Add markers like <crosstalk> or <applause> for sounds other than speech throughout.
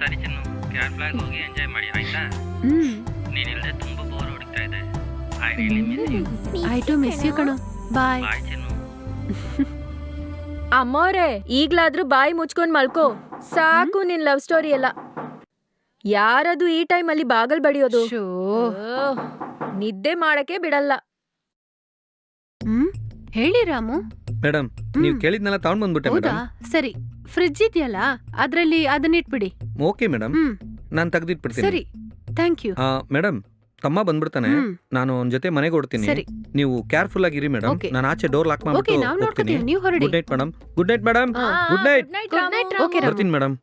ಸರಿ ಚೆನ್ನು ಕ್ಯಾರ್ ಫ್ಲಾಗ್ ಹೋಗಿ ಎಂಜಾಯ್ ಮಾಡಿ ಆಯ್ತಾ? ಹ್ಮ್. ನೀನಿಲ್ಲದೆ ತುಂಬಾ ಬೋರ್ ಹೊಡಿತಾ ಇದೆ. ಐ ರಿಯಲಿ ಮಿಸ್ ಯು ಆಯ್ತು ಮಿಸ್ ಯು ಕಣೋ. ಬಾಯ್ ಬಾಯ್ ಚೆನ್ನು. <laughs> ಅಮ್ಮೋರೆ ಈಗ್ಲಾದ್ರೂ ಬಾಯಿ ಮುಚ್ಕೊಂಡ್ ಮಲ್ಕೋ. ಸಾಕು ನಿನ್ ಲವ್ ಸ್ಟೋರಿ ಎಲ್ಲ. ಯಾರದು ಈ ಟೈಮಲ್ಲಿ ಬಾಗಲ್ ಬಡಿಯೋದು? ನಿದ್ದೆ ಮಾಡಕ್ಕೆ ಬಿಡಲ್ಲ. ಹ್ಮ್? ಹೇಳಿ ರಾಮು. ಮೇಡಮ್ ನೀವು. ಕೇಳಿದ್ನೆಲ್ಲ ತಗೊಂಡ್ ಬಂದ್ಬಿಟ್ಟೆ ಹೌದಾ? ಮೇಡಮ್. ಸರಿ ಫ್ರಿಡ್ಜ್ ಇದೆಯಲ್ಲ ಅದ್ರಲ್ಲಿ ಅದನ್ನ ಇಟ್ಬಿಡಿ ಓಕೆ ಮೇಡಮ್. ಹ್ಮ್. ನಾನು ತೆಗ್ದಿಟ್ಬಿಡ್ತೀನಿ. ಸರಿ ಥ್ಯಾಂಕ್ ಯು. ಆ, ಮೇಡಮ್ ತಮ್ಮ ಬಂದ್ಬಿಡ್ತಾನೆ. ಹ್ಮ್. ನಾನು ಅವನ ಜೊತೆ ಮನೆಗೆ ಓಡ್ತೀನಿ ಸರಿ. ನೀವು ಕೇರ್ಫುಲ್ ಆಗಿರಿ ಮೇಡಮ್. Okay. ನಾನು ಆಚೆ ಡೋರ್ ಲಾಕ್ ಓಕೆ ಮಾಡ್ಬಿಟ್ಟು ನಾವ್ ಹೋಗ್ತೀನಿ. ನೋಡ್ಕೊತೀವಿ ನೀವು ಹೊರಡಿ. Good night madam. Good night madam. Good night okay night, Ramu. ಬರ್ತೀನಿ ಮೇಡಮ್.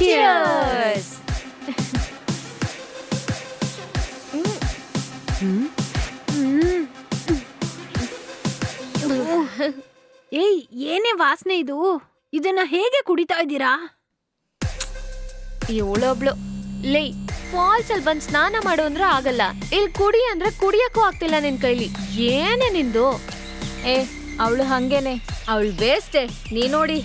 Cheers. <laughs> ಏಯ್, ಏನೇ ವಾಸನೆ ಇದು? ಇದನ್ನ ಹೇಗೆ ಕುಡಿತಾ ಇದ್ದೀರಾ? ಇವಳೊಬ್ಳು ಲೇ ಫಾಲ್ಸ್ ಅಲ್ಲಿ ಬಂದ್ ಸ್ನಾನ ಮಾಡು ಅಂದ್ರೆ ಆಗಲ್ಲ. ಇಲ್ಲಿ ಕುಡಿ ಅಂದ್ರೆ ಕುಡಿಯಕ್ಕೂ ಆಗ್ತಿಲ್ಲ ನಿನ್ ಕೈಲಿ. ಏನೇ ನಿಂದು? ಏ, ಅವಳು ಹಂಗೇನೆ. ಅವಳು ಬೇಸ್ಟೆ ನೀ ನೋಡಿ.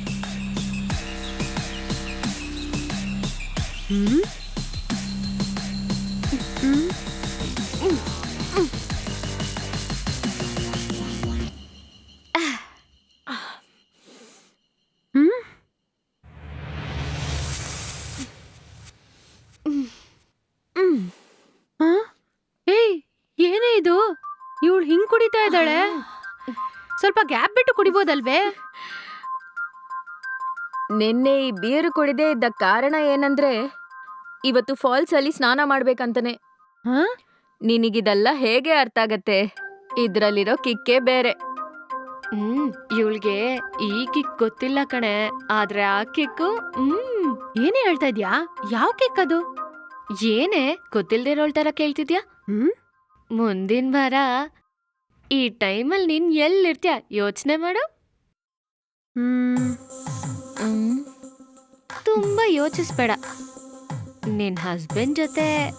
ಏನೇ ಇದು? ಇವಳು ಹಿಂಗ್ ಕುಡಿತಾ ಇದ್ದಾಳೆ? ಸ್ವಲ್ಪ ಗ್ಯಾಪ್ ಬಿಟ್ಟು ಕುಡಿಬೋದಲ್ವೇ? ನಿನ್ನೆ ಈ ಬೀರು ಕುಡಿದೇ ಇದ್ದ ಕಾರಣ ಏನಂದ್ರೆ ಇವತ್ತು ಫಾಲ್ಸ್ ಅಲ್ಲಿ ಸ್ನಾನ ಮಾಡ್ಬೇಕಂತಾನೆ. ಹಾ? ನಿನಗಿದೆಲ್ಲ ಹೇಗೆ ಅರ್ಥ ಆಗತ್ತೆ? ಇದ್ರಲ್ಲಿರೋ ಕಿಕ್ಕೇ ಬೇರೆ. ಹ್ಮ್ ಇವಳಿಗೆ ಈ ಕಿಕ್ ಗೊತ್ತಿಲ್ಲ ಕಣೆ. ಆದ್ರೆ ಆ ಕಿಕ್ಕು ಹ್ಮ್ ಏನೇ ಹೇಳ್ತಾ ಇದ್ಯಾ? ಯಾವ ಕಿಕ್ ಅದು? ಏನೇ ಗೊತ್ತಿಲ್ದಿರೋಳ್ ತರ ಕೇಳ್ತಿದ್ಯಾ? ಹ್ಮ್? ಮುಂದಿನ ವಾರ ಈ ಟೈಮಲ್ಲಿ ನೀನ್ ಎಲ್ಲಿರ್ತೀಯ? ಯೋಚನೆ ಮಾಡು. ಹ್ಮ್ ಹ್ಮ್. ತುಂಬಾ ಯೋಚಿಸ್ಬೇಡ. ನಿನ್ ಹಸ್ಬೆಂಡ್ ಜೊತೆ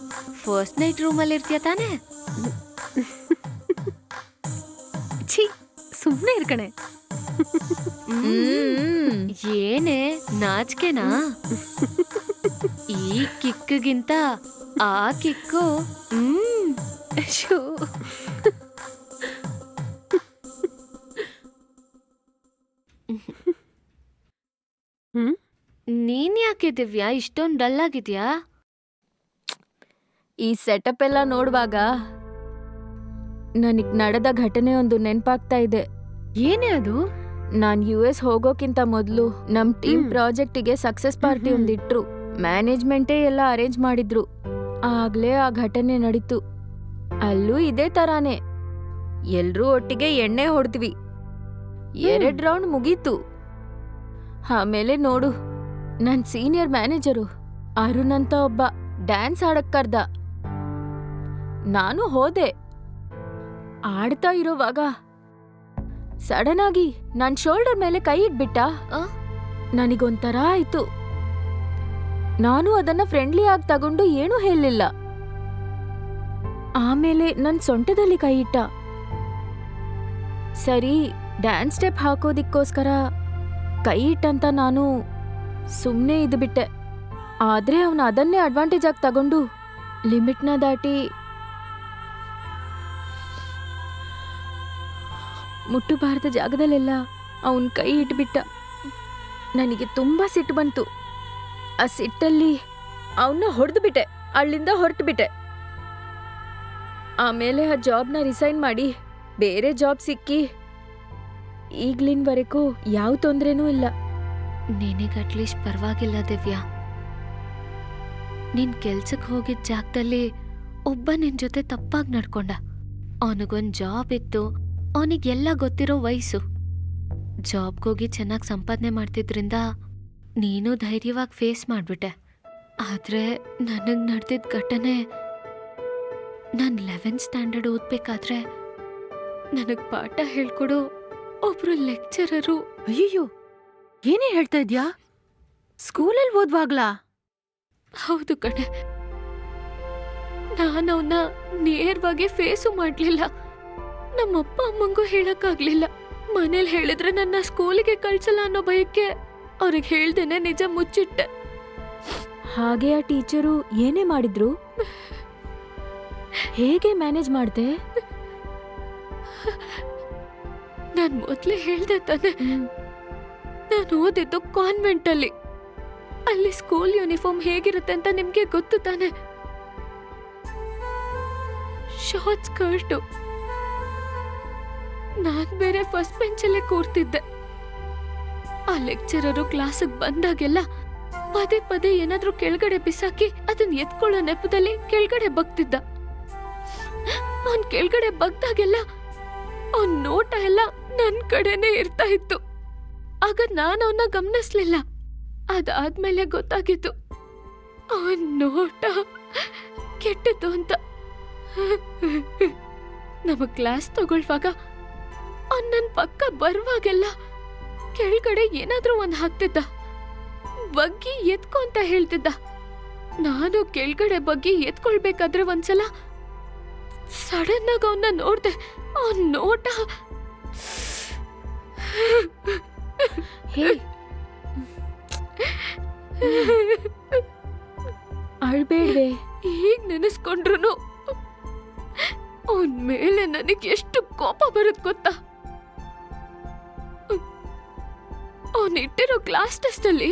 ಫಸ್ಟ್ ನೈಟ್ ರೂಮಲ್ಲಿ ಇರ್ತೀಯ ತಾನೇ? ಛೀ ಸುಮ್ನೆ ಇರ್ಕಣೆ. ಏನೇ ನಾಚಿಕೆನಾ? ಈ ಕಿಕ್ಕಿಗಿಂತ ಆ ಕಿಕ್ಕು ಹ್ಮ್. ಶೋ ನೀನ್ ಯಾಕೆ ದಿವ್ಯಾ? ಇಷ್ಟೊಂದ್ ಡಲ್ ಆಗಿದ್ಯಾ? ಈ ಸೆಟಪ್ ಎಲ್ಲ ನೋಡುವಾಗ ನನಗ್ ನಡೆದ ಘಟನೆ ಒಂದು ನೆನ್ಪಾಗ್ತಾ ಇದೆ. ಏನೇ ಅದು? ನಾನ್ ಯು ಎಸ್ ಹೋಗೋಕ್ಕಿಂತ ಮೊದಲು ನಮ್ ಟೀಮ್ ಹ್ಮ್. ಪ್ರಾಜೆಕ್ಟಿಗೆ ಸಕ್ಸಸ್ ಪಾರ್ಟಿ ಹ್ಮ್. ಒಂದಿಟ್ರು. ಮ್ಯಾನೇಜ್ಮೆಂಟೇ ಎಲ್ಲ ಅರೇಂಜ್ ಮಾಡಿದ್ರು. ಆಗ್ಲೇ ಆ ಘಟನೆ ನಡೀತು. ಅಲ್ಲೂ ಇದೇ ತರಾನೇ. ಎಲ್ರೂ ಒಟ್ಟಿಗೆ ಎಣ್ಣೆ ಹೊಡ್ದ್ವಿ. ಎರಡ್ ರೌಂಡ್ ಮುಗೀತು. ಆಮೇಲೆ ನೋಡು. ನನ್ ಸೀನಿಯರ್ ಮ್ಯಾನೇಜರು ಅರುಣ್ ಅಂತ ಒಬ್ಬ ಡ್ಯಾನ್ಸ್ ಆಡಕ್ ಕರ್ದ ನಾನು ಹೋದೆ. ಆಡ್ತಾ ಇರೋವಾಗ ಸಡನ್ ಆಗಿ ನನ್ ಶೋಲ್ಡರ್ ಮೇಲೆ ಕೈ ಇಟ್ಬಿಟ್ಟ? ನನಗೊಂಥರ ಆಯ್ತು. ನಾನು ಅದನ್ನ ಫ್ರೆಂಡ್ಲಿ ಆಗಿ ತಗೊಂಡು ಏನೂ ಹೇಳಿಲ್ಲ ಆಮೇಲೆ ನನ್ ಸೊಂಟದಲ್ಲಿ ಕೈ ಇಟ್ಟ. ಸರಿ ಡ್ಯಾನ್ಸ್ ಸ್ಟೆಪ್ ಹಾಕೋದಿಕ್ಕೋಸ್ಕರ ಕೈ ಇಟ್ಟಂತ ನಾನು ಸುಮ್ಮನೆ ಇದ್ಬಿಟ್ಟೆ ಆದರೆ ಅವನು ಅದನ್ನೇ ಅಡ್ವಾಂಟೇಜ್ ಆಗಿ ತಗೊಂಡು ಲಿಮಿಟ್ನ ದಾಟಿ ಮುಟ್ಟಬಾರದ ಜಾಗದಲ್ಲೆಲ್ಲ ಅವನ್ ಕೈ ಇಟ್ಬಿಟ್ಟ. ನನಗೆ ತುಂಬಾ ಸಿಟ್ಟು ಬಂತು. ಆ ಸಿಟ್ಟಲ್ಲಿ ಅವನ್ನ ಹೊಡೆದು ಬಿಟ್ಟೆ, ಅಲ್ಲಿಂದ ಹೊರಟು ಬಿಟ್ಟೆ. ಆಮೇಲೆ ಆ ಜಾಬ್ನ ರಿಸೈನ್ ಮಾಡಿ ಬೇರೆ ಜಾಬ್ ಸಿಕ್ಕಿ ಈಗ್ಲಿನ್ವರೆಗೂ ಯಾವ ತೊಂದ್ರೆನೂ ಇಲ್ಲ. ನಿನಗೆ ಅಟ್ಲೀಸ್ಟ್ ಪರವಾಗಿಲ್ಲ ದಿವ್ಯಾ. ನಿನ್ ಕೆಲ್ಸಕ್ಕೆ ಹೋಗಿದ್ ಜಾಗದಲ್ಲಿ ಒಬ್ಬ ನಿನ್ ಜೊತೆ ತಪ್ಪಾಗಿ ನಡ್ಕೊಂಡ. ಅವನಿಗೊಂದ್ ಜಾಬ್ ಇತ್ತು ಅವನಿಗೆಲ್ಲ ಗೊತ್ತಿರೋ ವಯಸ್ಸು. ಜಾಬ್ಗೋಗಿ ಚೆನ್ನಾಗಿ ಸಂಪಾದನೆ ಮಾಡ್ತಿದ್ರಿಂದ ನೀನು ಧೈರ್ಯವಾಗಿ ಫೇಸ್ ಮಾಡ್ಬಿಟ್ಟೆ. ಆದ್ರೆ ನನಗ್ ನಡೆದಿದ್ದ ಘಟನೆ ನಾನು ಲೆವೆಂತ್ ಸ್ಟ್ಯಾಂಡರ್ಡ್ ಓದ್ಬೇಕಾದ್ರೆ ನನಗ್ ಪಾಠ ಹೇಳ್ಕೊಡೋ ಒಬ್ರು ಲೆಕ್ಚರರು ಅಯ್ಯಯ್ಯೋ! ಏನೇ ಹೇಳ್ತಾ ಇದ್ಯಾ? ಸ್ಕೂಲಲ್ಲಿ ಓದ್ವಾಗ್ಲಾ? ಹೌದು ಕಣೆ. ನಾನು ಅವನ್ನ ನೇರವಾಗಿ ಫೇಸು ಮಾಡ್ಲಿಲ್ಲ. ನಮ್ಮಪ್ಪ ಅಮ್ಮಂಗೂ ಹೇಳಕ್ಕಾಗ್ಲಿಲ್ಲ. ಮನೇಲಿ ಹೇಳಿದ್ರೆ ನನ್ನ ಸ್ಕೂಲಿಗೆ ಕಳ್ಸಲ್ಲ ಅನ್ನೋ ಭಯಕ್ಕೆ ಅವ್ರಿಗೆ ಹೇಳ್ದೇನೆ ನಿಜ ಮುಚ್ಚಿಟ್ಟೆ. ಹಾಗೆ ಆ ಟೀಚರು ಏನೇ ಮಾಡಿದ್ರು? ಹೇಗೆ ಮ್ಯಾನೇಜ್ ಮಾಡ್ದೆ? ನಾನು ಮೊದ್ಲೇ ಹೇಳ್ದೆ ತಾನೆ. ನಾನು ಓದಿದ್ದು ಕಾನ್ವೆಂಟಲ್ಲಿ. ಅಲ್ಲಿ ಸ್ಕೂಲ್ ಯೂನಿಫಾರ್ಮ್ ಹೇಗಿರುತ್ತೆ ಅಂತ ನಿಮ್ಗೆ ಗೊತ್ತು ತಾನೆ? Short skirt. ನಾನ್ ಬೇರೆ ಫಸ್ಟ್ ಬೆಂಚಲ್ಲೇ ಕೂರ್ತಿದ್ದೆ. ಆ ಲೆಕ್ಚರರು ಕ್ಲಾಸಿಗೆ ಬಂದಾಗೆಲ್ಲ ಪದೇ ಪದೇ ಏನಾದ್ರೂ ಕೆಳಗಡೆ ಬಿಸಾಕಿ ಅದನ್ನ ಎತ್ಕೊಳ್ಳೋ ನೆಪದಲ್ಲಿ ಕೆಳಗಡೆ ಬಗ್ತಿದ್ದ. ಅವನ್ ಕೆಳಗಡೆ ಬಗ್ದಾಗೆಲ್ಲ ಅವನ್ ನೋಟ ಎಲ್ಲ ನನ್ ಕಡೆನೇ ಇರ್ತಾ ಇತ್ತು. ಆಗ ನಾನು ಅವನ್ನ ಗಮನಿಸ್ಲಿಲ್ಲ. ಅದಾದ್ಮೇಲೆ ಗೊತ್ತಾಗಿತ್ತು. ಅವನ್ ನೋಟ ಕೆಟ್ಟದ್ದು ಅಂತ. ನಮ್ಮ ಕ್ಲಾಸ್ ತಗೊಳ್ವಾಗ ಅವ್ನ್ ನನ್ ಪಕ್ಕ ಬರುವಾಗೆಲ್ಲ ಕೆಳಗಡೆ ಏನಾದ್ರೂ ಒಂದ್ ಹಾಕ್ತಿದ್ದ. ಬಗ್ಗಿ ಎತ್ಕೊ ಅಂತ ಹೇಳ್ತಿದ್ದ. ನಾನು ಕೆಳಗಡೆ ಬಗ್ಗಿ ಎತ್ಕೊಳ್ಬೇಕಾದ್ರೆ ಒಂದ್ಸಲ ಸಡನ್ ಆಗಿ ಅವನ್ನ ನೋಡ್ದೆ. ಅವನ್ ನೋಟ ಹೇ. ಅಳ್ಬೇಡ್ವೆ. ಈಗ ನೆನೆಸ್ಕೊಂಡ್ರು ಅವನ್ ಮೇಲೆ ನನಗೆ ಎಷ್ಟು ಕೋಪ ಬರುತ್ ಗೊತ್ತಾ? ಅವನ್ ಇಟ್ಟಿರೋ ಕ್ಲಾಸ್ ಟೆಸ್ಟ್ ಅಲ್ಲಿ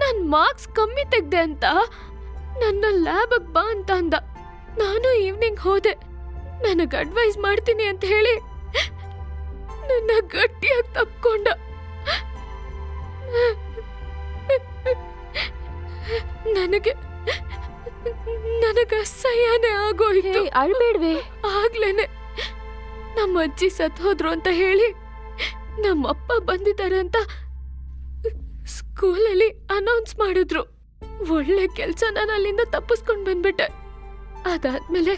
ನನ್ ಮಾರ್ಕ್ಸ್ ಕಮ್ಮಿ ತೆಗ್ದೆ ಅಂತ, ನನ್ನ ಲ್ಯಾಬ್ ಬಾ ಅಂತ ಅಂದ. ನಾನು ಈವ್ನಿಂಗ್ ಹೋದೆ. ನನಗೆ ಅಡ್ವೈಸ್ ಮಾಡ್ತೀನಿ ಅಂತ ಹೇಳಿ ನನ್ನ ಗಟ್ಟಿಯಾಗಿ ತಪ್ಕೊಂಡ. ನನಗೆ ನನಗೆ ಅಸಹ್ಯನೇ ಆಗೋಯ್ತು. ಅಳ್ಬೇಡ್ವೆ. ಆಗ್ಲೇನೆ ನಮ್ಮ ಅಜ್ಜಿ ಸತ್ ಹೋದ್ರು ಅಂತ ಹೇಳಿ ನಮ್ಮಪ್ಪ ಬಂದಿದ್ದಾರೆ ಅಂತ ಸ್ಕೂಲಲ್ಲಿ ಅನೌನ್ಸ್ ಮಾಡಿದ್ರು. ಒಳ್ಳೆ ಕೆಲಸ ನಾನು ಅಲ್ಲಿಂದ ತಪ್ಪಿಸ್ಕೊಂಡು ಬಂದ್ಬಿಟ್ಟೆ. ಅದಾದ್ಮೇಲೆ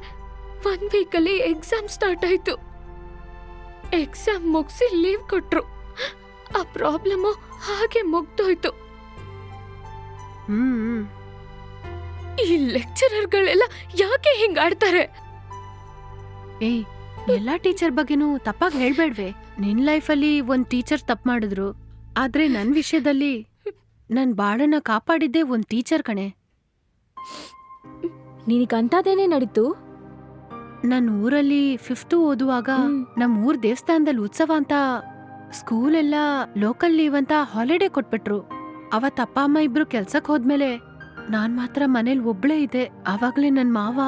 ಒನ್ ವೀಕಲ್ಲಿ ಎಕ್ಸಾಮ್ ಸ್ಟಾರ್ಟ್ ಆಯ್ತು. ಎಕ್ಸಾಮ್ ಮುಗಿಸಿ ಲೀವ್ ಕೊಟ್ರು. ಆ ಪ್ರಾಬ್ಲಮ್ಮು ಹಾಗೆ ಮುಗ್ದೋಯ್ತು. ಹ್ಮ್ ಈ ಲೆಕ್ಚರರ್ಗಳೆಲ್ಲ ಯಾಕೆ ಹಿಂಗ್ ಆಡ್ತಾರೆ? ಏಯ್ ಎಲ್ಲಾ ಟೀಚರ್ ಬಗ್ಗೆನೂ ತಪ್ಪಾಗಿ ಹೇಳ್ಬೇಡ್ವೆ. ನಿನ್ ಲೈಫಲ್ಲಿ ಒಂದ್ ಟೀಚರ್ ತಪ್ಪು ಮಾಡಿದ್ರು. ಆದ್ರೆ ನನ್ ವಿಷಯದಲ್ಲಿ ನನ್ ಬಾಳನ್ನ ಕಾಪಾಡಿದ್ದೆ ಒಂದ್ ಟೀಚರ್ ಕಣೆ. ನಿನಗಂತದೇನೆ ನಡೀತು? ನನ್ನ ಊರಲ್ಲಿ ಫಿಫ್ತ್ ಓದುವಾಗ ನಮ್ಮ ನಮ್ ಊರ್ ದೇವಸ್ಥಾನದಲ್ಲಿ ಉತ್ಸವ ಅಂತ ಸ್ಕೂಲ್ ಎಲ್ಲ ಲೋಕಲ್ ಲೀವ್ ಅಂತ ಹಾಲಿಡೇ ಕೊಟ್ಬಿಟ್ರು. ಅವತ್ ಅಪ್ಪ, ಅಮ್ಮ ಇಬ್ರು ಕೆಲ್ಸಕ್ ಹೋದ್ಮೇಲೆ ನಾನ್ ಮಾತ್ರ ಮನೇಲಿ ಒಬ್ಳೇ ಇದ್ದೆ. ಆವಾಗ್ಲೇ ನನ್ ಮಾವ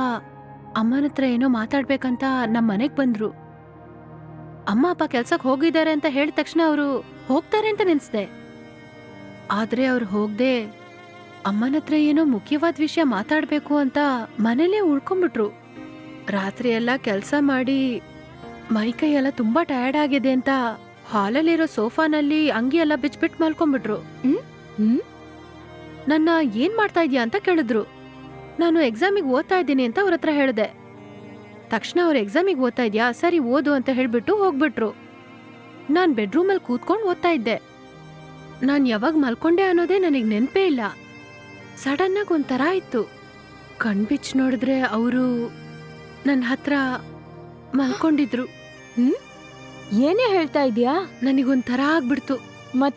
ಅಮ್ಮನ ಹತ್ರ ಏನೋ ಮಾತಾಡ್ಬೇಕಂತ ನಮ್ ಮನೆಗ್ ಬಂದ್ರು. ಅಮ್ಮ, ಅಪ್ಪ ಕೆಲ್ಸಕ್ ಹೋಗಿದ್ದಾರೆ ಅಂತ ಹೇಳಿದ ತಕ್ಷಣ ಅವರು ಹೋಗ್ತಾರೆ ಅಂತ ನೆನ್ಸ್ದೆ. ಆದ್ರೆ ಅವ್ರು ಹೋಗ್ದೆ ಅಮ್ಮನ ಹತ್ರ ಏನೋ ಮುಖ್ಯವಾದ ವಿಷಯ ಮಾತಾಡ್ಬೇಕು ಅಂತ ಮನೇಲೇ ಉಳ್ಕೊಂಡ್ಬಿಟ್ರು ರಾತ್ರಿ ಎಲ್ಲ ಕೆಲಸ ಮಾಡಿ ಮೈಕೈ ಎಲ್ಲ ತುಂಬಾ ಟಯರ್ಡ್ ಆಗಿದೆ ಅಂತ ಹಾಲಲ್ಲಿರೋ ಸೋಫಾನಲ್ಲಿ ಅಂಗಿ ಎಲ್ಲ ಬಿಚ್ಬಿಟ್ ಮಲ್ಕೊಂಡ್ಬಿಟ್ರು ಹ್ಮ್? ನನ್ನ ಏನ್ ಮಾಡ್ತಾ ಇದೀಯ ಅಂತ ಕೇಳಿದ್ರು. ನಾನು ಎಕ್ಸಾಮಿಗೆ ಓದ್ತಾ ಇದ್ದೀನಿ ಅಂತ ಅವ್ರ ಹತ್ರ ಹೇಳಿದೆ. ತಕ್ಷಣ ಅವ್ರ ಎಕ್ಸಾಮಿಗೆ ಓದ್ತಾ ಇದ್ಯಾ ಸರಿ ಓದು ಅಂತ ಹೇಳ್ಬಿಟ್ಟು ಹೋಗ್ಬಿಟ್ರು. ನಾನ್ ಬೆಡ್ರೂಮಲ್ಲಿ ಕೂತ್ಕೊಂಡು ಓದ್ತಾ ಇದ್ದೆ. ನಾನ್ ಯಾವಾಗ ಮಲ್ಕೊಂಡೆ ಅನ್ನೋದೇ ನನಗೆ ನೆನಪೇ ಇಲ್ಲ. ಸಡನ್ ಆಗಿ ಒಂಥರ ಇತ್ತು. ಕಣ್ಬಿಚ್ಚು ನೋಡಿದ್ರೆ ಅವರು ನನ್ನ ಹತ್ರ ಮಲ್ಕೊಂಡಿದ್ರು. ಏನೇ ಹೇಳ್ತಾ ಇದೀಯಾ? ನನಗೊಂಥರ ಆಗ್ಬಿಡ್ತು. ಮತ್